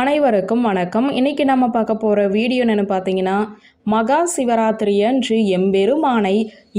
அனைவருக்கும் வணக்கம். இன்னைக்கு நம்ம பார்க்க போகிற வீடியோ என்னென்னு பார்த்தீங்கன்னா மகா சிவராத்திரி அன்று எம்பெருமானை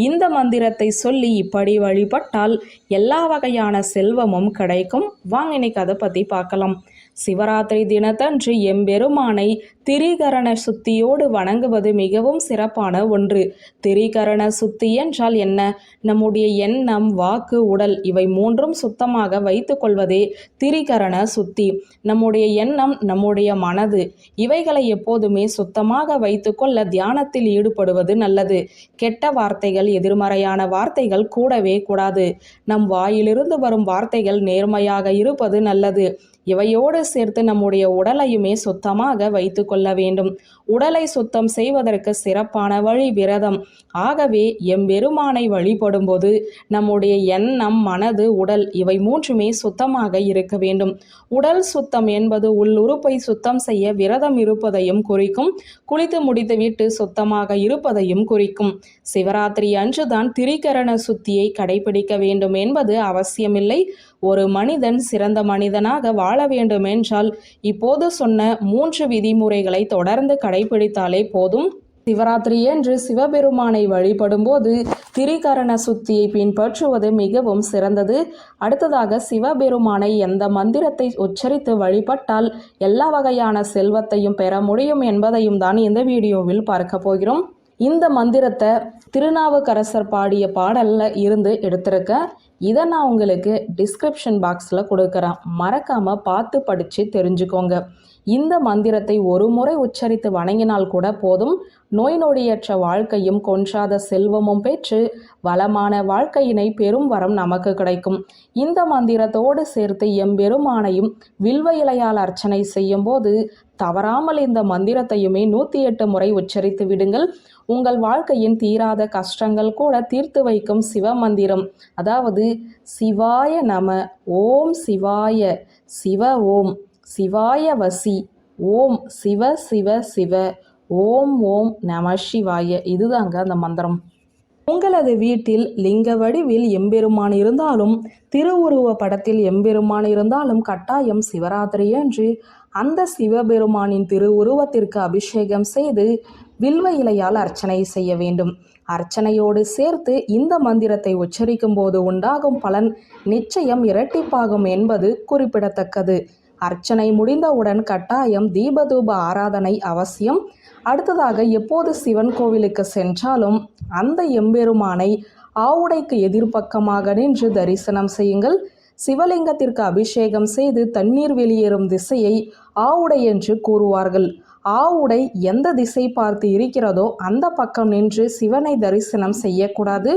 இந்த மந்திரத்தை சொல்லி இப்படி வழிபட்டால் எல்லா வகையான செல்வமும் கிடைக்கும். வாங்க இன்னைக்கு அதை பற்றி பார்க்கலாம். சிவராத்திரி தினத்தன்று எம்பெருமானை திரிகரண சுத்தியோடு வணங்குவது மிகவும் சிறப்பான ஒன்று. திரிகரண சுத்தி என்றால் என்ன? நம்முடைய எண்ணம் வாக்கு உடல் இவை மூன்றும் சுத்தமாக வைத்து கொள்வதே திரிகரண சுத்தி. நம்முடைய எண்ணம் நம்முடைய மனது இவைகளை எப்போதுமே சுத்தமாக வைத்துக்கொள்ள தியானத்தில் ஈடுபடுவது நல்லது. கெட்ட வார்த்தைகள் எதிர்மறையான வார்த்தைகள் கூடவே கூடாது. நம் வாயிலிருந்து வரும் வார்த்தைகள் நேர்மையாக இருப்பது நல்லது. இவையோடு சேர்த்து நம்முடைய உடலையுமே சுத்தமாக வைத்து கொள்ள வேண்டும். உடலை சுத்தம் செய்வதற்கு சிறப்பான வழி விரதம். ஆகவே எம்பெருமானை வழிபடும்போது நம்முடைய எண்ணம் மனது உடல் இவை மூன்றுமே சுத்தமாக இருக்க வேண்டும். உடல் சுத்தம் என்பது உள்ளுறுப்பை சுத்தம் செய்ய விரதம் இருப்பதையும் குறிக்கும் குளித்து முடித்துவிட்டு சுத்தமாக இருப்பதையும் குறிக்கும். சிவராத்திரி அன்றுதான் திரிகரண சுத்தியை கடைபிடிக்க வேண்டும் என்பது அவசியமில்லை. ஒரு மனிதன் சிறந்த மனிதனாக வாழ வேண்டுமென்றால் இப்போது சொன்ன மூன்று விதிமுறைகளை தொடர்ந்து கடைபிடித்தாலே போதும். சிவராத்திரி என்று சிவபெருமானை வழிபடும்போது திரிகரண சுத்தியை பின்பற்றுவது மிகவும் சிறந்தது. அடுத்ததாக சிவபெருமானை எந்த மந்திரத்தை உச்சரித்து வழிபட்டால் எல்லா வகையான செல்வத்தையும் பெற முடியும் என்பதையும் தான் இந்த வீடியோவில் பார்க்க போகிறோம். இந்த மந்திரத்தை திருநாவுக்கரசர் பாடிய பாடல்ல இருந்து எடுத்திருக்க இதை நான் உங்களுக்கு டிஸ்கிரிப்ஷன் பாக்ஸில் கொடுக்குறேன். மறக்காமல் பார்த்து படித்து தெரிஞ்சுக்கோங்க. இந்த மந்திரத்தை ஒரு முறை உச்சரித்து வணங்கினால் கூட போதும். நோய் நொடியற்ற வாழ்க்கையும் கொன்றாத செல்வமும் பெற்று வளமான வாழ்க்கையினை பெரும் வரம் நமக்கு கிடைக்கும். இந்த மந்திரத்தோடு சேர்த்து எம்பெருமானையும் வில்வ இலையால் அர்ச்சனை செய்யும் போது தவறாமல் இந்த மந்திரத்தையுமே நூற்றி எட்டு முறை உச்சரித்து விடுங்கள். உங்கள் வாழ்க்கையின் தீராத கஷ்டங்கள் கூட தீர்த்து வைக்கும் சிவ மந்திரம். அதாவது சிவாய நம ஓம் சிவாய சிவ ஓம். சிவாய வசி. ஓம் சிவ சிவ சிவ. ஓம் ஓம் நம சிவாய. இதுதாங்க அந்த மந்திரம். உங்களது வீட்டில் லிங்க வடிவில் எம்பெருமான் இருந்தாலும் திருவுருவ படத்தில் எம்பெருமான் இருந்தாலும் கட்டாயம் சிவராத்திரி என்று அந்த சிவபெருமானின் திருவுருவத்திற்கு அபிஷேகம் செய்து வில்வ இலையால் அர்ச்சனை செய்ய வேண்டும். அர்ச்சனையோடு சேர்த்து இந்த மந்திரத்தை உச்சரிக்கும் போது உண்டாகும் பலன் நிச்சயம் இரட்டிப்பாகும் என்பது குறிப்பிடத்தக்கது. அர்ச்சனை முடிந்தவுடன் கட்டாயம் தீபதூப ஆராதனை அவசியம். அடுத்ததாக எப்போது சிவன் கோவிலுக்கு சென்றாலும் அந்த எம்பெருமானை ஆவுடைக்கு எதிர்ப்பக்கமாக நின்று தரிசனம் செய்யுங்கள். சிவலிங்கத்திற்கு அபிஷேகம் செய்து தண்ணீர் வெளியேறும் திசையை ஆவுடை என்று கூறுவார்கள். ஆவுடை எந்த திசை பார்த்து இருக்கிறதோ அந்த பக்கம் நின்று சிவனை தரிசனம் செய்யக்கூடாது.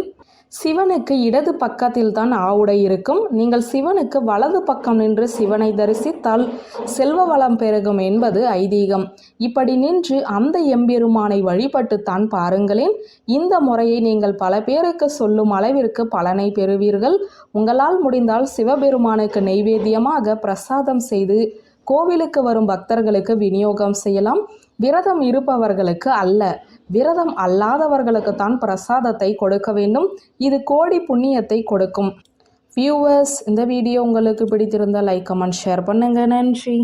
சிவனுக்கு இடது பக்கத்தில் தான் ஆவுடை இருக்கும். நீங்கள் சிவனுக்கு வலது பக்கம் நின்று சிவனை தரிசித்தால் செல்வ வளம் பெருகும் என்பது ஐதீகம். இப்படி நின்று அந்த எம்பெருமானை வழிபட்டுத்தான் பாருங்களேன். இந்த முறையை நீங்கள் பல பேருக்கு சொல்லும் அளவிற்கு பலனை பெறுவீர்கள். உங்களால் முடிந்தால் சிவபெருமானுக்கு நெய்வேத்தியமாக பிரசாதம் செய்து கோவிலுக்கு வரும் பக்தர்களுக்கு விநியோகம் செய்யலாம். விரதம் இருப்பவர்களுக்கு அல்ல. விரதம் அல்லாதவர்களுக்கு தான் பிரசாதத்தை கொடுக்க வேண்டும். இது கோடி புண்ணியத்தை கொடுக்கும். வியூவர்ஸ் இந்த வீடியோ உங்களுக்கு பிடித்திருந்தால் லைக் கமெண்ட் ஷேர் பண்ணுங்கள் நன்றி.